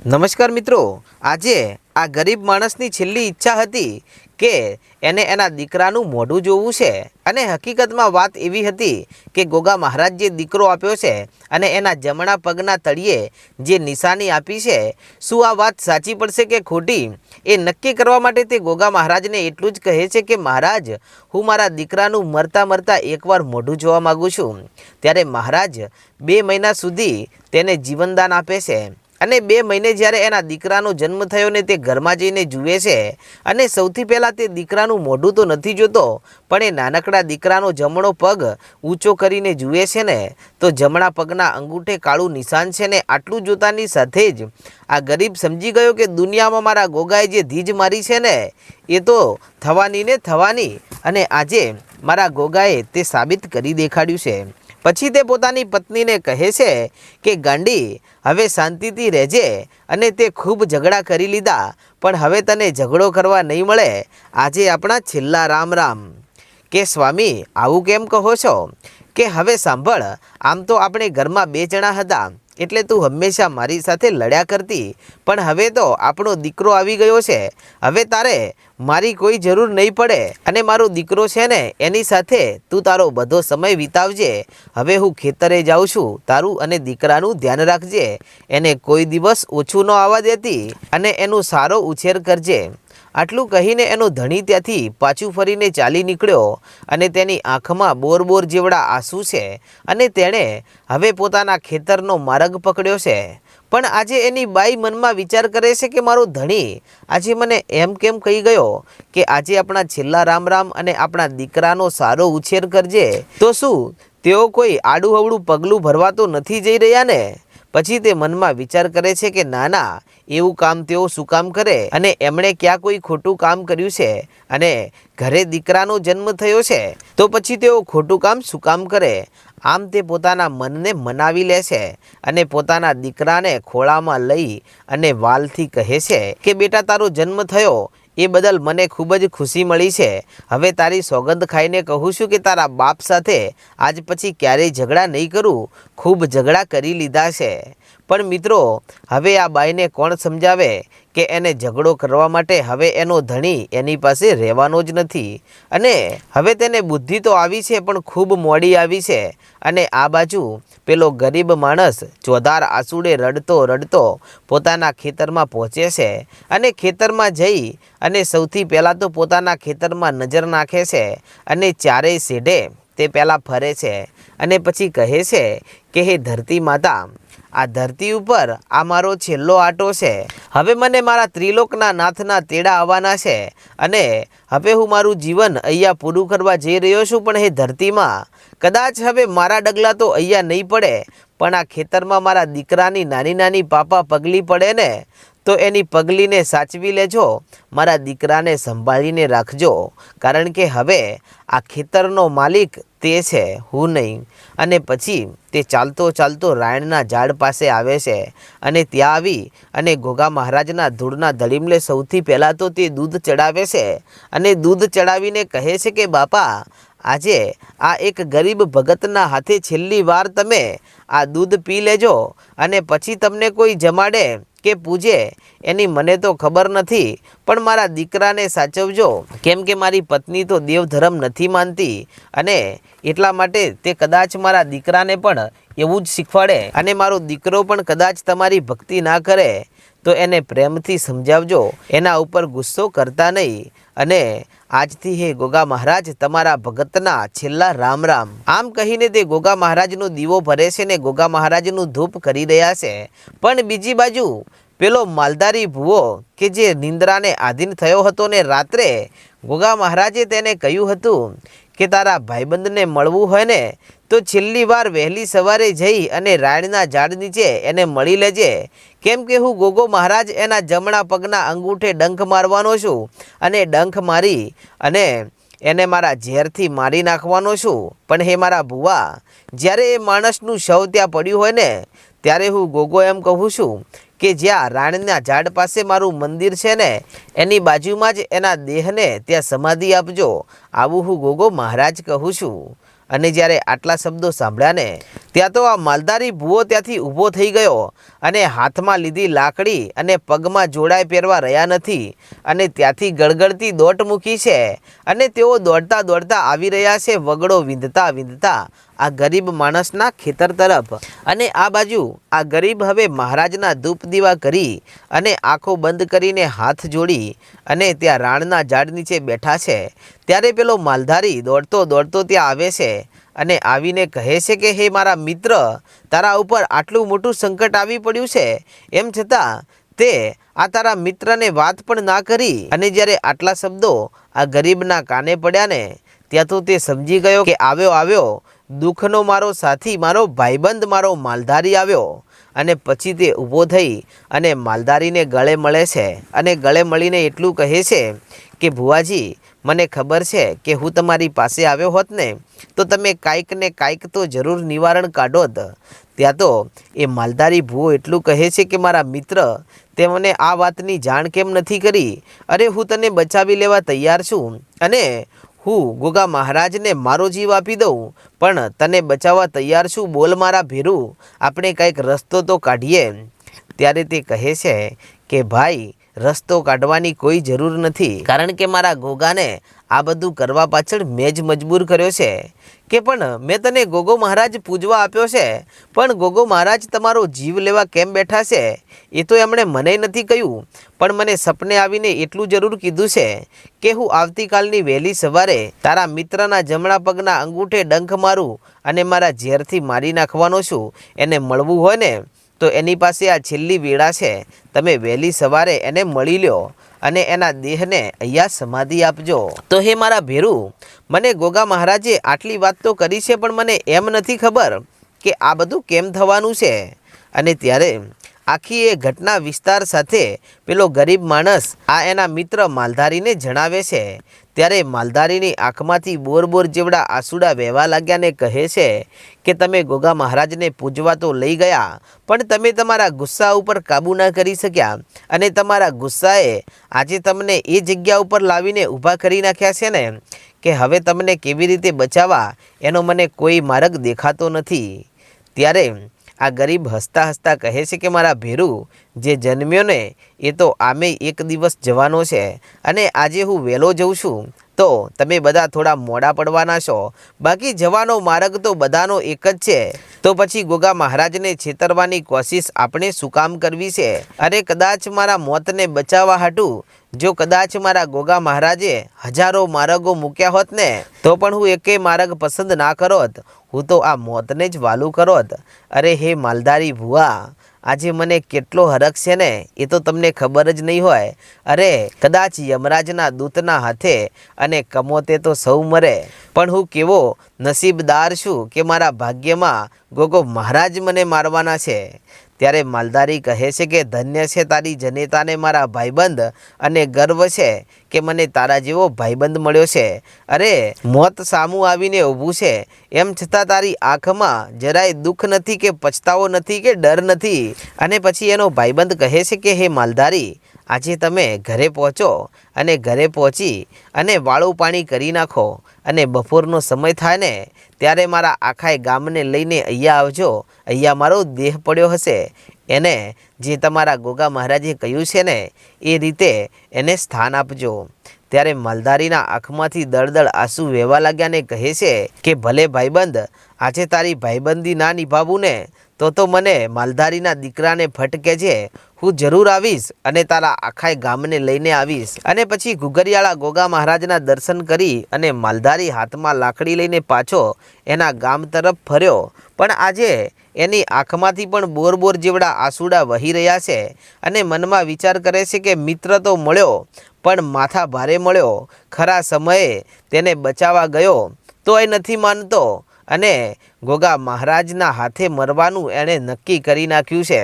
નમસ્કાર મિત્રો. આજે આ ગરીબ માણસની છેલ્લી ઈચ્છા હતી કે એને એના દીકરાનું મોઢું જોવું છે. અને હકીકતમાં વાત એવી હતી કે ગોગા મહારાજ જે દીકરો આપ્યો છે અને એના જમણા પગના તળિયે જે નિશાની આપી છે, શું આ વાત સાચી પડશે કે ખોટી? એ નક્કી કરવા માટે તે ગોગા મહારાજને એટલું જ કહે છે કે, મહારાજ, હું મારા દીકરાનું મરતા મરતા એકવાર મોઢું જોવા માગું છું. ત્યારે મહારાજ બે મહિના સુધી તેને જીવનદાન આપે છે. અને બે મહિને જ્યારે એના દીકરાનો જન્મ થયો ને તે ઘરમાં જઈને જુએ છે, અને સૌથી પહેલાં તે દીકરાનું મોઢું તો નથી જોતો, પણ એ નાનકડા દીકરાનો જમણો પગ ઊંચો કરીને જુએ છે ને, તો જમણા પગના અંગૂઠે કાળું નિશાન છે ને આટલું જોતાની સાથે જ આ ગરીબ સમજી ગયો કે દુનિયામાં મારા ગોગાએ જે ધીજ મારી છે ને, એ તો થવાની ને થવાની, અને આજે મારા ગોગાએ તે સાબિત કરી દેખાડ્યું છે. પછી તે પોતાની પત્નીને કહે છે કે, ગાંડી, હવે શાંતિથી રહેજે અને તે ખૂબ ઝઘડા કરી લીધા, પણ હવે તને ઝઘડો કરવા નહીં મળે. આજે આપણા છેલ્લા રામ રામ. કે, સ્વામી, આવું કેમ કહો છો? કે, હવે સાંભળ, આમ તો આપણે ઘરમાં બે જણા હતા. એટલે તું હંમેશા મારી સાથે લડ્યા કરતી. પણ હવે તો આપણો દીકરો આવી ગયો છે. હવે તારે મારી કોઈ જરૂર નહીં પડે અને મારો દીકરો છે ને, એની સાથે તું તારો બધો સમય વિતાવજે. હવે હું ખેતરે જાઉં છું. તારું અને દીકરાનું ધ્યાન રાખજે. એને કોઈ દિવસ ઓછું ન આવવા દેતી અને એનું સારો ઉછેર કરજે. આટલું કહીને એનો ધણી ત્યાંથી પાછું ફરીને ચાલી નીકળ્યો અને તેની આંખમાં બોર બોર જેવડા આંસુ છે અને તેણે હવે પોતાના ખેતરનો માર્ગ પકડ્યો છે. પણ આજે એની બાઈ મનમાં વિચાર કરે છે કે મારો ધણી આજે મને એમ કેમ કહી ગયો કે આજે આપણા છેલ્લા રામ રામ અને આપણા દીકરાનો સારો ઉછેર કરજે? તો શું, તેઓ કોઈ આડું અવળું પગલું ભરવા તો નથી જઈ રહ્યા ને? પછી તે મનમાં વિચાર કરે છે કે ના ના, એવું કામ તેઓ શું કામ કરે? અને એમણે ક્યાં કોઈ ખોટું કામ કર્યું છે? અને ઘરે દીકરાનો જન્મ થયો છે? તો પછી તેઓ ખોટું કામ શું કામ કરે? આમ તે પોતાના મનને મનાવી લે છે અને પોતાના દીકરાને ખોળામાં લઈ અને વાલથી કહે છે કે, બેટા, તારો જન્મ થયો. એ બદલ મને ખૂબ જ ખુશી મળી છે. હવે તારી સોગંદ ખાઈને કહું છું કે તારા બાપ સાથે આજ પછી ક્યારેય ઝઘડા નહીં કરું. ખૂબ ઝઘડા કરી લીધા છે. પણ મિત્રો, હવે આ બાઈને કોણ સમજાવે કે એને ઝઘડો કરવા માટે હવે એનો ધણી એની પાસે રહેવાનો જ નથી? અને હવે તેને બુદ્ધિ તો આવી છે, પણ ખૂબ મોડી આવી છે. અને આ બાજુ પેલો ગરીબ માણસ ચોધાર આસુડે રડતો રડતો પોતાના ખેતરમાં પહોંચે છે અને ખેતરમાં જઈ અને સૌથી પહેલાં તો પોતાના ખેતરમાં નજર નાખે છે અને ચારેય શેઢે તે પહેલાં ફરે છે અને પછી કહે છે કે, હે ધરતી માતા આ ધરતી ઉપર આ મારો છેલ્લો આટો છે. હવે મને મારા ત્રિલોકના નાથના તેડા આવવાના છે અને હવે હું મારું જીવન અહીંયા પૂરું કરવા જઈ રહ્યો છું પણ હે ધરતીમાં. કદાચ હવે મારા ડગલા તો અહીંયા નહીં પડે, પણ આ ખેતરમાં મારા દીકરાની નાની નાની પાપા પગલી પડે ને તો એની પગલીને સાચવી લેજો, મારા દીકરાને સંભાળીને રાખજો, કારણ કે હવે આ ખેતરનો માલિક તે છે, હું નહીં. અને પછી તે ચાલતો ચાલતો રાયણના ઝાડ પાસે આવે છે અને ત્યાં આવી અને ગોગા મહારાજના ધૂળના ધડીમલે સૌથી પહેલાં તો તે દૂધ ચડાવે છે અને દૂધ ચડાવીને કહે છે કે, બાપા, આજે આ એક ગરીબ ભગતના હાથે છેલ્લી વાર તમે આ દૂધ પી લેજો અને પછી તમને કોઈ જમાડે કે પૂજે એની મને તો ખબર નથી, પણ મારા દીકરાને સાચવજો. કેમ કે મારી પત્ની તો દેવધર્મ નથી માનતી અને એટલા માટે તે કદાચ મારા દીકરાને પણ એવું જ શીખવાડે. અને મારો દીકરો પણ કદાચ તમારી ભક્તિ ના કરે તો એને પ્રેમથી સમજાવજો. એના ઉપર ગુસ્સો કરતા નહીં. અને આજથી હે ગોગા મહારાજ, તમારા ભગતના છેલ્લા રામ રામ આમ કહીને તે ગોગા મહારાજનો દીવો ભરે છે ને ગોગા મહારાજનું ધૂપ કરી રહ્યા છે. પણ બીજી બાજુ, પેલો માલદારી ભૂવો કે જે નિંદ્રાને આધીન થયો હતો ને રાત્રે ગોગા મહારાજે તેને કહ્યું હતું કે તારા ભાઈબંધને મળવું હોય ને, તો છેલ્લી વાર વહેલી સવારે જઈ અને રાયણના ઝાડ નીચે એને મળી લેજે. કેમ કે હું ગોગો મહારાજ એના જમણા પગના અંગૂઠે ડંખ મારવાનો છું અને ડંખ મારી અને એને મારા ઝેરથી મારી નાખવાનો છું. પણ હે મારા ભુવા, જ્યારે એ માણસનું શવ ત્યાં પડ્યું હોય ને, ત્યારે હું ગોગો એમ કહું છું કે જ્યાં રાણના ઝાડ પાસે મારું મંદિર છે ને, એની બાજુમાં જ એના દેહને ત્યાં સમાધિ આપજો. આવું હું ગોગો મહારાજ કહું છું. અને જ્યારે આટલા શબ્દો સાંભળ્યા ને, ત્યાં તો આ માલધારી ભૂવો ત્યાંથી ઊભો થઈ ગયો અને હાથમાં લીધી લાકડી અને પગમાં જોડાઈ પહેરવા રહ્યા નથી. અને ત્યાંથી ગળગળતી દોટ મૂકી છે. અને તેઓ દોડતા દોડતા આવી રહ્યા છે, વગડો વિંધતા વિંધતા. આ ગરીબ માણસના ખેતર તરફ. અને આ બાજુ આ ગરીબ હવે મહારાજના ધૂપ દીવા કરી અને આંખો બંધ કરીને હાથ જોડી અને ત્યાં રાણના ઝાડ નીચે બેઠા છે. ત્યારે પેલો માલધારી દોડતો દોડતો ત્યાં આવે છે અને આવીને કહે છે કે, હે મારા મિત્ર, તારા ઉપર આટલું મોટું સંકટ આવી પડ્યું છે. એમ છતાં તે આ તારા મિત્રને વાત પણ ના કરી. અને જ્યારે આટલા શબ્દો આ ગરીબના કાને પડ્યા ને ત્યાં તો તે સમજી ગયો કે, આવ્યો આવ્યો દુઃખનો મારો સાથી, મારો ભાઈબંધ, મારો માલધારી આવ્યો અને પછી તે ઊભો થઈ અને માલધારીને ગળે મળે છે અને ગળે મળીને એટલું કહે છે કે, ભુવાજી, મને ખબર છે કે હું તમારી પાસે આવ્યો હોત ને, તો તમે કાંઈક ને કાંઈક તો જરૂર નિવારણ કાઢોત ત્યાં તો એ માલધારી ભૂવો એટલું કહે છે કે, મારા મિત્ર તે મને આ વાતની જાણ કેમ નથી કરી? અરે, હું તને બચાવી લેવા તૈયાર છું. અને હું ગોગા મહારાજને મારો જીવ આપી દઉં. પણ તને બચાવવા તૈયાર છું, બોલ મારા ભેરું. આપણે કંઈક રસ્તો તો કાઢીએ. ત્યારે તે કહે છે કે, ભાઈ રસ્તો કાઢવાની કોઈ જરૂર નથી. કારણ કે મારા ગોગાને આ બધું કરવા પાછળ મેં જ મજબૂર કર્યો છે. કે પણ મેં તને ગોગો મહારાજ પૂજવા આપ્યો છે. પણ ગોગો મહારાજ તમારો જીવ લેવા કેમ બેઠા છે? એ તો એમણે મને નથી કહ્યું. પણ મને સપને આવીને એટલું જરૂર કીધું છે કે હું આવતીકાલની વહેલી સવારે તારા મિત્રના જમણા પગના અંગૂઠે ડંખ મારું અને મારા ઝેરથી મારી નાખવાનો છું. એને મળવું હોય ને તો એની પાસે આ છેલ્લી વેળા છે. તમે વહેલી સવારે એને મળી લ્યો અને એના દેહને અહીંયા સમાધિ આપજો. તો હે મારા ભેરું, મને ગોગા મહારાજે આટલી વાત તો કરી છે પણ મને એમ નથી ખબર કે આ બધું કેમ થવાનું છે? અને ત્યારે આખી એ ઘટના વિસ્તાર સાથે પેલો ગરીબ માણસ આ એના મિત્ર માલધારીને જણાવે છે. ત્યારે માલધારીની આંખમાંથી બોર બોર જેવડા આંસુડા વહેવા લાગ્યાને કહે છે કે, તમે ગોગા મહારાજને પૂજવા તો લઈ ગયા, પણ તમે તમારા ગુસ્સા ઉપર કાબૂ ન કરી શક્યા અને તમારા ગુસ્સાએ આજે તમને એ જગ્યા ઉપર લાવીને ઊભા કરી નાખ્યા છે ને, કે હવે તમને કેવી રીતે બચાવવા એનો મને કોઈ માર્ગ દેખાતો નથી. ત્યારે આ ગરીબ હસતા હસતા કહે છે કે મારા ભેરુ, જે જન્મ્યો ને, એ તો આમે એક દિવસ જવાનો છે અને આજે હું વહેલો જઉં છું. તો તમે બધા થોડા મોડા પડવાના છો. બાકી જવાનો માર્ગ તો બધાનો એક જ છે. તો પછી ગોગા મહારાજને છેતરવાની કોશિશ આપણે શું કામ કરવી છે? અરે કદાચ મારા મોતને બચાવવા હાટું, જો કદાચ મારા ગોગા મહારાજે હજારો માર્ગો મૂક્યા હોત ને, તો પણ હું એકે માર્ગ પસંદ ના કરોત. હું તો આ મોતને જ વાલું કરોત અરે હે માલધારી ભુવા, આજે મને કેટલો હરખ છે ને, એ તો તમને ખબર જ નહીં હોય. અરે, કદાચ યમરાજના દૂતના હાથે અને કમોતે તો સૌ મરે. પણ હું કેવો નસીબદાર છું કે મારા ભાગ્યમાં ગોગો મહારાજ મને મારવાના છે. ત્યારે માલધારી કહે છે કે, ધન્ય છે તારી જનેતાને મારા ભાઈબંધ અને ગર્વ છે કે મને તારા જેવો ભાઈબંધ મળ્યો છે. અરે, મોત સામું આવીને ઊભું છે. એમ છતાં તારી આંખમાં જરાય દુઃખ નથી કે પછતાવો નથી કે ડર નથી. અને પછી એનો ભાઈબંધ કહે છે કે, હે માલધારી, આજે તમે ઘરે પહોંચો અને ઘરે પહોંચી અને વાળું પાણી કરી નાખો. અને બપોરનો સમય થાય ને ત્યારે મારા આખાય ગામને લઈને અહીંયા આવજો. અહીંયા મારો દેહ પડ્યો હશે. એને જે તમારા ગોગા મહારાજે કહ્યું છે ને, એ રીતે એને સ્થાન આપજો. ત્યારે માલધારીના આંખમાંથી દળદળ આંસુ વહેવા લાગ્યાને કહે છે કે, ભલે ભાઈબંધ, આજે તારી ભાઈબંધી ના નિભાવું ને તો તો મને માલધારીના દીકરાને ફટકે છે. હું જરૂર આવીશ અને તારા આખાય ગામને લઈને આવીશ. અને પછી ઘુઘરિયાળા ગોગા મહારાજના દર્શન કરી અને માલધારી હાથમાં લાકડી લઈને પાછો એના ગામ તરફ ફર્યો. પણ આજે એની આંખમાંથી પણ બોર બોર જેવડા આંસુડા વહી રહ્યા છે અને મનમાં વિચાર કરે છે કે મિત્ર તો મળ્યો, પણ માથા ભારે મળ્યો. ખરા સમયે તેને બચાવવા ગયો. તોય નથી માનતો. અને ગોગા મહારાજના હાથે મરવાનું એણે નક્કી કરી નાખ્યું છે.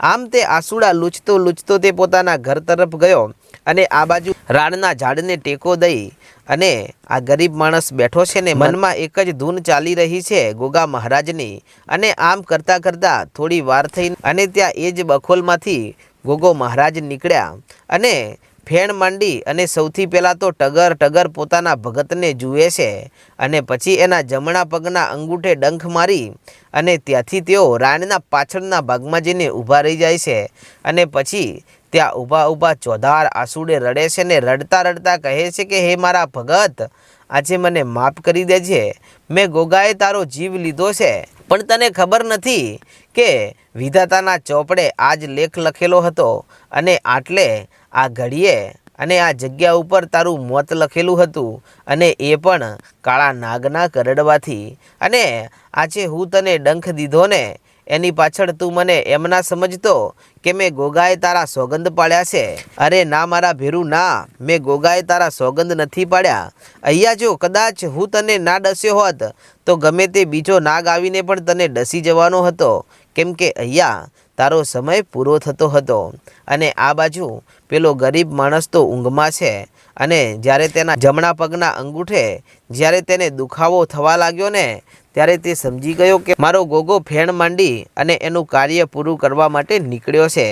આમ તે આસુડા લૂછતો લૂછતો તે પોતાના ઘર તરફ ગયો અને આ બાજુ રાણના ઝાડને ટેકો દઈ અને આ ગરીબ માણસ બેઠો છે ને મનમાં એક જ ધૂન ચાલી રહી છે ગોગા મહારાજની. અને આમ કરતાં કરતાં થોડી વાર થઈ અને ત્યાં એ જ બખોલમાંથી ગોગો મહારાજ નીકળ્યા અને ફેણ માંડી અને સૌથી પહેલાં તો ટગર ટગર પોતાના ભગતને જુએ છે અને પછી એના જમણા પગના અંગૂઠે ડંખ મારી અને ત્યાંથી તેઓ રાણના પાછળના ભાગમાં જઈને ઊભા રહી જાય છે અને પછી ત્યાં ઊભા ઊભા ચોધાર આસુડે રડે છે ને રડતા રડતા કહે છે કે, હે મારા ભગત, આજે મને માફ કરી દેજે. મેં ગોગાએ તારો જીવ લીધો છે. પણ તને ખબર નથી કે વિધાતાના ચોપડે આ જ લેખ લખેલો હતો અને આટલે આ ઘડીએ અને આ જગ્યા ઉપર તારું મોત લખેલું હતું અને એ પણ કાળા નાગના કરડવાથી. અને આજે હું તને ડંખ દીધો ને, એની પાછળ તું મને એમ ના સમજતો કે મેં ગોગાએ તારા સોગંદ પાડ્યા છે. અરે ના મારા ભેરું, ના, મેં ગોગાએ તારા સોગંદ નથી પાડ્યા. અહીંયા જો કદાચ હું તને ના ડસ્યો હોત, તો ગમે તે બીજો નાગ આવીને પણ તને ડસી જવાનો હતો. કેમ કે અહીંયા તારો સમય પૂરો થતો હતો. અને આ બાજુ પેલો ગરીબ માણસ તો ઊંઘમાં છે અને જ્યારે તેના જમણા પગના અંગૂઠે જ્યારે તેને દુખાવો થવા લાગ્યો ને ત્યારે તે સમજી ગયો કે મારો ગોગો ફેણ માંડી અને એનું કાર્ય પૂરું કરવા માટે નીકળ્યો છે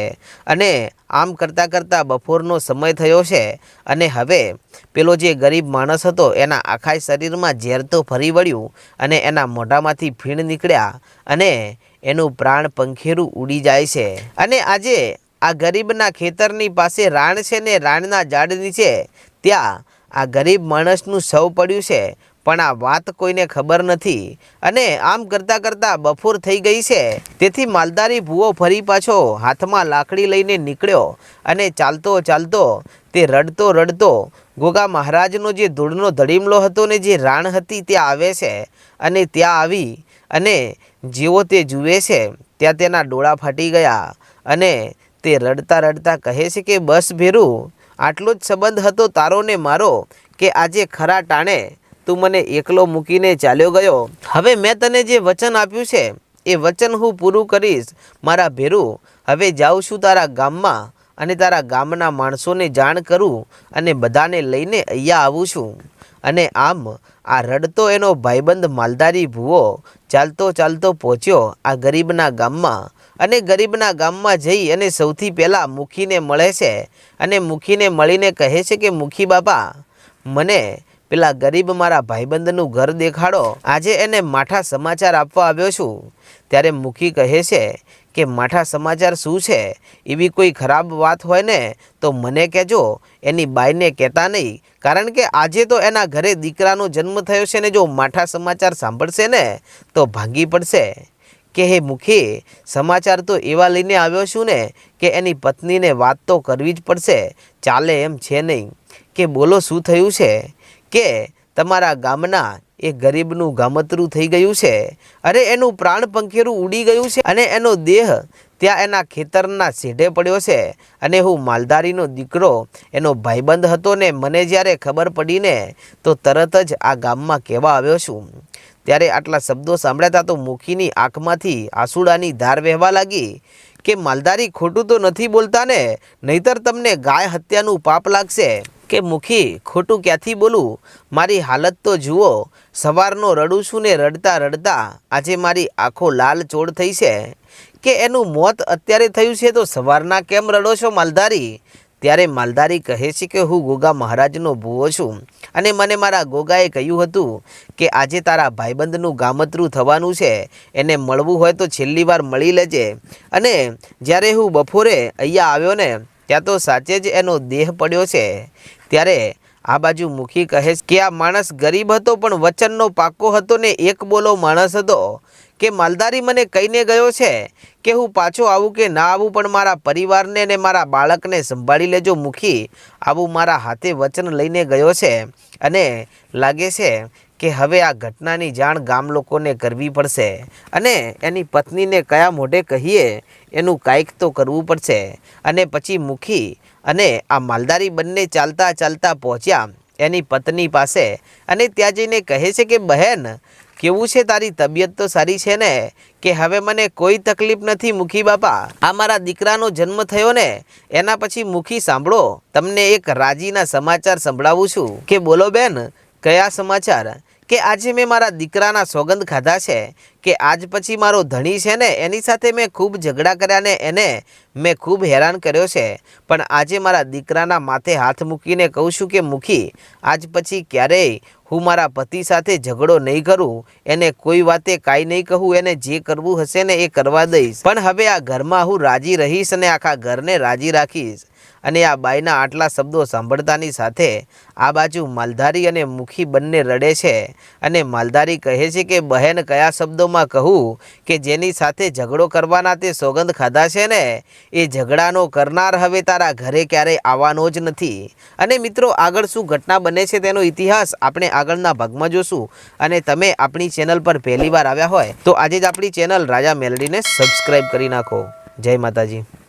અને આમ કરતાં કરતાં બપોરનો સમય થયો છે અને હવે પેલો જે ગરીબ માણસ હતો એના આખા શરીરમાં ઝેર તો ફરી વળ્યું અને એના મોઢામાંથી ફીણ નીકળ્યા અને એનું પ્રાણ પંખેરું ઉડી જાય છે. અને આજે આ ગરીબના ખેતરની પાસે રાણ છે ને રાણના ઝાડ નીચે ત્યાં આ ગરીબ માણસનું સૌ પડ્યું છે. પણ આ વાત કોઈને ખબર નથી. અને આમ કરતાં કરતાં બફોર થઈ ગઈ છે. તેથી માલદારી ભૂવો ફરી પાછો હાથમાં લાકડી લઈને નીકળ્યો અને ચાલતો ચાલતો તે રડતો રડતો ગોગા મહારાજનો જે ધૂળનો ધડીમલો હતો ને જે રાણ હતી ત્યાં આવે છે અને ત્યાં આવી અને જેવો તે જુએ છે ત્યાં તેના ડોળા ફાટી ગયા અને તે રડતા રડતા કહે છે કે, બસ ભેરું, આટલો જ સંબંધ હતો તારો ને મારો કે આજે ખરા ટાણે તું મને એકલો મૂકીને ચાલ્યો ગયો. હવે મેં તને જે વચન આપ્યું છે, એ વચન હું પૂરું કરીશ. મારા ભેરું, હવે જાઉં છું તારા ગામમાં અને તારા ગામના માણસોને જાણ કરું અને બધાને લઈને અહીંયા આવું છું. અને આમ, આ રડતો એનો ભાઈબંધ માલધારી ભૂવો ચાલતો ચાલતો પહોંચ્યો આ ગરીબના ગામમાં. અને ગરીબના ગામમાં જઈ અને સૌથી પહેલાં મુખીને મળે છે. અને મુખીને મળીને કહે છે કે મુખી બાપા, મને પેલા ગરીબ મારા ભાઈબંધનું ઘર દેખાડો. આજે એને માઠા સમાચાર આપવા આવ્યો છું. ત્યારે મુખી કહે છે કે, માઠા સમાચાર શું છે? એવી કોઈ ખરાબ વાત હોય ને, તો મને કહેજો. એની બાઈને કહેતા નહીં. કારણ કે આજે તો એના ઘરે દીકરાનો જન્મ થયો છે ને, જો માઠા સમાચાર સાંભળશે ને, તો ભાંગી પડશે. કે, હે મુખી, સમાચાર તો એવા લઈને આવ્યો છું ને, કે એની પત્નીને વાત તો કરવી જ પડશે. ચાલે એમ છે નહીં. કે, બોલો, શું થયું છે? કે તમારા ગામના એ ગરીબનું ગામતરું થઈ ગયું છે? અરે, એનું પ્રાણ પંખેરું ઉડી ગયું છે અને એનો દેહ ત્યાં એના ખેતરના સેઢે પડ્યો છે. અને હું માલધારીનો દીકરો, એનો ભાઈબંધ હતો ને મને જ્યારે ખબર પડીને તો તરત જ આ ગામમાં કહેવા આવ્યો છું. ત્યારે આટલા શબ્દો સાંભળ્યા તો મુખીની આંખમાંથી આંસુડાની ધાર વહેવા લાગી કે, માલધારી ખોટું તો નથી બોલતા ને? નહીતર તમને ગાય હત્યાનું પાપ લાગશે. કે મુખી, ખોટું ક્યાંથી બોલું? મારી હાલત તો જુઓ, સવારનો રડું છું ને રડતા રડતા આજે મારી આંખો લાલ ચોડ થઈ છે. કે એનું મોત અત્યારે થયું છે તો સવારના કેમ રડો છો માલધારી? ત્યારે માલધારી કહે છે કે હું ગોગા મહારાજનો ભૂવો છું. અને મને મારા ગોગાએ કહ્યું હતું કે આજે તારા ભાઈબંધનું ગામતરું થવાનું છે, એને મળવું હોય તો છેલ્લી વાર મળી લેજે. અને જ્યારે હું બપોરે અહીંયા આવ્યો ને, ત્યાં તો સાચે જ એનો દેહ પડ્યો છે. ત્યારે આ બાજુ મુખી કહે કે આ માણસ ગરીબ હતો, પણ વચનનો પાકો હતો ને એક બોલો માણસ હતો. કે માલધારી મને કહીને ગયો છે કે હું પાછો આવું કે ના આવું, પણ મારા પરિવારને ને મારા બાળકને સંભાળી લેજો મુખી. આવું મારા હાથે વચન લઈને ગયો છે અને લાગે છે કે હવે આ ઘટનાની જાણ ગામ લોકોને કરવી પડશે અને એની પત્નીને કયા મોઢે કહીએ, એનું કાંઈક તો કરવું પડશે. અને પછી મુખી અને આ માલધારી બંને ચાલતા ચાલતા પહોંચ્યા એની પત્ની પાસે અને ત્યાં જઈને કહે છે કે, બહેન, કેવું છે તારી તબિયત તો સારી છે ને? કે હવે મને કોઈ તકલીફ નથી મુખી બાપા? આ મારા દીકરાનો જન્મ થયો ને? એના પછી મુખી સાંભળો. તમને એક રાજીના સમાચાર સંભળાવું છું. કે, બોલો બેન, કયા સમાચાર? કે આજે મેં મારા દીકરાના સોગંદ ખાધા છે? કે આજ પછી મારો ધણી છે ને, એની સાથે મેં ખૂબ ઝઘડા કર્યા ને એને મેં ખૂબ હેરાન કર્યો છે. પણ આજે મારા દીકરાના માથે હાથ મૂકીને કહું છું કે મૂકી આજ પછી ક્યારેય હું મારા પતિ સાથે ઝઘડો નહીં કરું. એને કોઈ વાતે કાંઈ નહીં કહું, એને જે કરવું હશે ને એ કરવા દઈશ. પણ હવે આ ઘરમાં હું રાજી રહીશ અને આખા ઘરને રાજી રાખીશ. અને આ બાઈના આટલા શબ્દો સાંભળતાની સાથે આ બાજુ માલધારી અને મુખી બંને રડે છે. અને માલધારી કહે છે કે, બહેન, કયા શબ્દોમાં કહું કે જેની સાથે ઝઘડો કરવાના તે સોગંદ ખાધા છે ને? એ ઝઘડાનો કરનાર હવે તારા ઘરે ક્યારેય આવવાનો જ નથી. અને મિત્રો, આગળ શું ઘટના બને છે તેનો ઇતિહાસ આપણે આગળના ભાગમાં જોશું. અને તમે આપણી ચેનલ પર પહેલીવાર આવ્યા હોય તો આજે જ આપણી ચેનલ રાજા મેલડીને સબસ્ક્રાઈબ કરી નાખો. જય માતાજી.